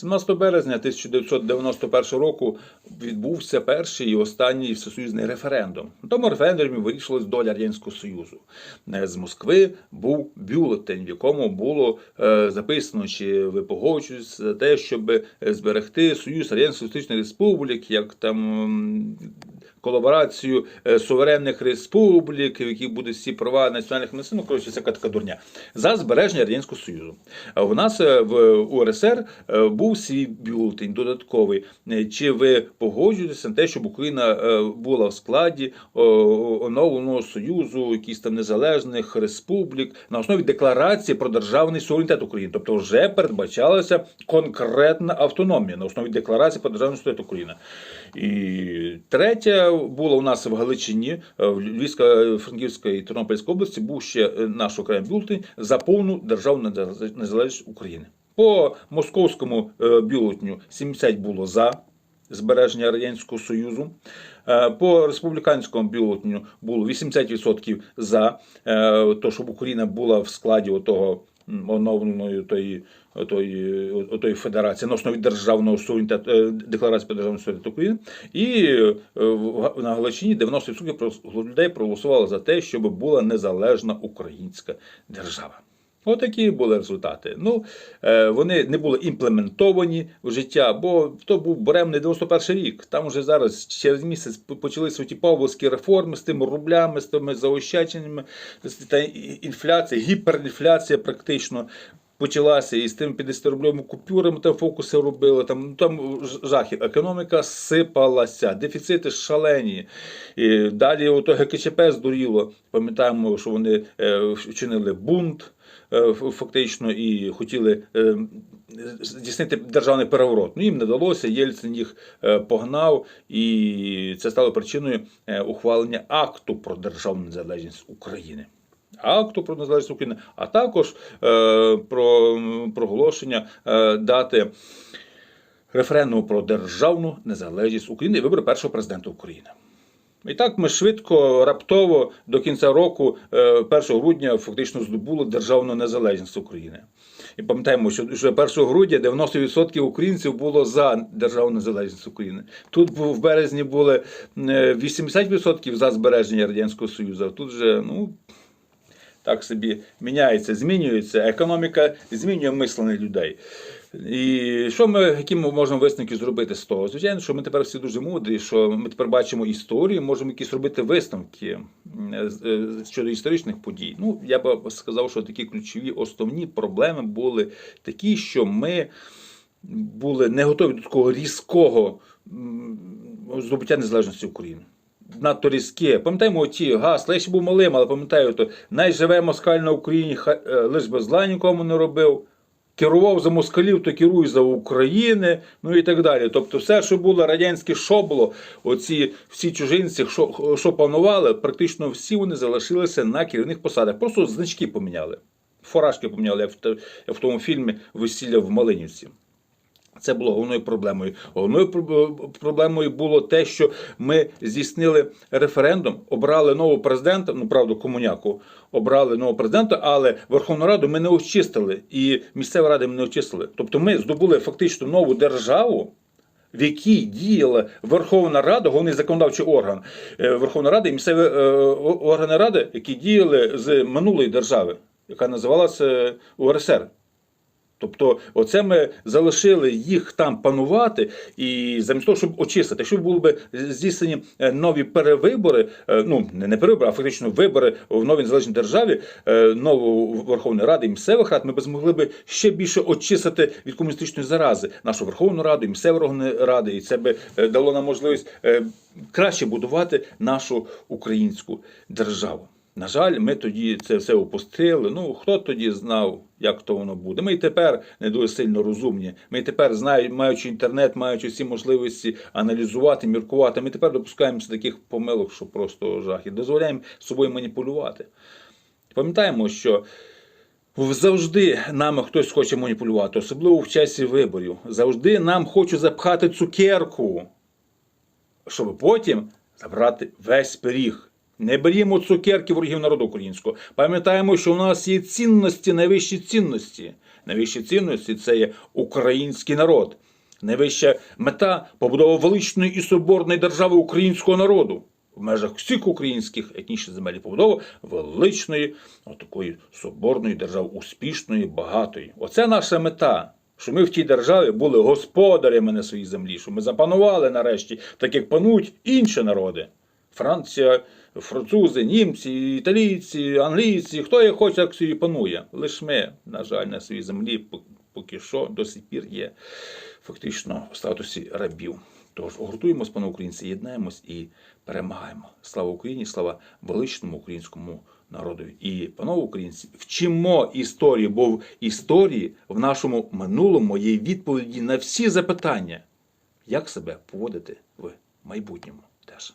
17 березня 1991 року відбувся перший і останній всесоюзний референдум. На тому референдумі вирішилась доля Радянського Союзу. Е, З Москви був бюлетень, в якому було е, записано, чи ви погоджуєтесь за те, щоб е, зберегти Союз Радянської Соціалістичних Республік, як там. Колаборацію е, суверенних республік, в яких будуть всі права національних меншин, ну коротше, це така дурня за збереження радянського союзу. У нас е, в УРСР е, був свій бюлетень додатковий. Чи ви погоджуєтеся на те, щоб Україна була в складі оновленого союзу, якихось там незалежних республік на основі декларації про державний суверенітет України? Тобто вже передбачалася конкретна автономія на основі декларації про державний суверенітет України. І було у нас в Галичині, е, в Львівська, Франківська і Тернопільській області був ще е, наш окремий бюлетень за повну державну незалежність України. По московському е, бюлетню 70 було за збереження Радянського Союзу. Е, По республіканському бюлетню було 80% за е, те, щоб Україна була в складі отого м, оновленої тої, отої, отої федерації на основі державного суверенітету, е, декларації про державний суверенітет України. І е, на Галичині 90% людей проголосували за те, щоб була незалежна українська держава. Отакі були результати. Ну, е, вони не були імплементовані в життя, бо то був буремний 91 рік. Там вже зараз через місяць по- почалися ті павловські реформи з тими рублями, з тими заощадженнями, та інфляція, гіперінфляція практично. Почалася і з тими 50-рубльовими купюрами там фокуси робили. Там, ну, там ж- жахи. Економіка сипалася, дефіцити шалені. І далі ото ГКЧП здуріло. Пам'ятаємо, що вони е, вчинили бунт е, фактично і хотіли е, здійснити державний переворот. Ну їм не вдалося, Єльцин їх погнав, і це стало причиною ухвалення акту про державну незалежність України. Акту про незалежність України, а також е, про проголошення е, дати референдуму про державну незалежність України і вибори першого президента України. І так ми швидко, раптово до кінця року, е, 1 грудня, фактично здобули державну незалежність України. І пам'ятаємо, що вже 1 грудня 90% українців було за державну незалежність України. Тут в березні були е, 80% за збереження Радянського Союзу, тут вже, ну. Так собі міняється, змінюється, економіка змінює мислення людей. І що ми, які ми можемо висновки зробити з того? Звичайно, що ми тепер всі дуже мудрі, що ми тепер бачимо історію, можемо якісь робити висновки е, е, щодо історичних подій. Ну, я б сказав, що такі ключові основні проблеми були такі, що ми були не готові до такого різкого здобуття незалежності України. Надто різке. Пам'ятаємо ті гасла, я ще був малим, але пам'ятаю, то найживе москаль на Україні, хай- е, лиш би зла нікому не робив. Керував за москалів, то керуй за України, ну і так далі. Тобто, все, що було радянське шобло, оці всі чужинці, що, що панували, практично всі вони залишилися на керівних посадах. Просто значки поміняли. Фуражки поміняли, як в, як в тому фільмі Весілля в Малинівці. Це було головною проблемою. Головною проблемою було те, що ми здійснили референдум, обрали нового президента, ну правда, комуняку, обрали нового президента, але Верховну Раду ми не очистили, і місцеві ради ми не очистили. Тобто ми здобули фактично нову державу. В якій діяла Верховна Рада, головний законодавчий орган е, Верховної Ради і місцеві е, органи ради, які діяли з минулої держави, яка називалася е, УРСР. Тобто, оце ми залишили їх там панувати, і замість того, щоб очистити, якщо були б здійснені е, нові перевибори, е, ну не перевибори, а фактично вибори в новій незалежній державі, е, нову Верховної Ради і місцевих рад, ми б змогли б ще більше очистити від комуністичної зарази нашу Верховну Раду і місцеві ради, і це би дало нам можливість краще будувати нашу українську державу. На жаль, ми тоді це все опустили. Ну хто тоді знав, як то воно буде? Ми й тепер не дуже сильно розумні. Ми й тепер знаючи, маючи інтернет, маючи всі можливості аналізувати, міркувати. Ми тепер допускаємося таких помилок, що просто жах, і дозволяємо собою маніпулювати. Пам'ятаємо, що завжди нами хтось хоче маніпулювати, особливо в часі виборів. Завжди нам хочуть запхати цукерку, щоб потім забрати весь пиріг. Не берімо цукерки ворогів народу українського. Пам'ятаємо, що у нас є цінності, найвищі цінності. Найвищі цінності це є український народ. Найвища мета побудова величної і соборної держави українського народу в межах всіх українських етнічних земель побудова величної, отакої соборної держави, успішної, багатої. Оце наша мета. Що ми в тій державі були господарями на своїй землі, що ми запанували нарешті, так як панують інші народи. Франція, французи, німці, італійці, англійці, хто як хоче, так собі панує. Лише ми, на жаль, на своїй землі поки що до сих пір є фактично в статусі рабів. Тож гуртуємось, пане українці, єднаємось і перемагаємо. Слава Україні, слава величному українському народові. І, панове українці, вчимо історії, бо в історії в нашому минулому є відповіді на всі запитання, як себе поводити в майбутньому теж.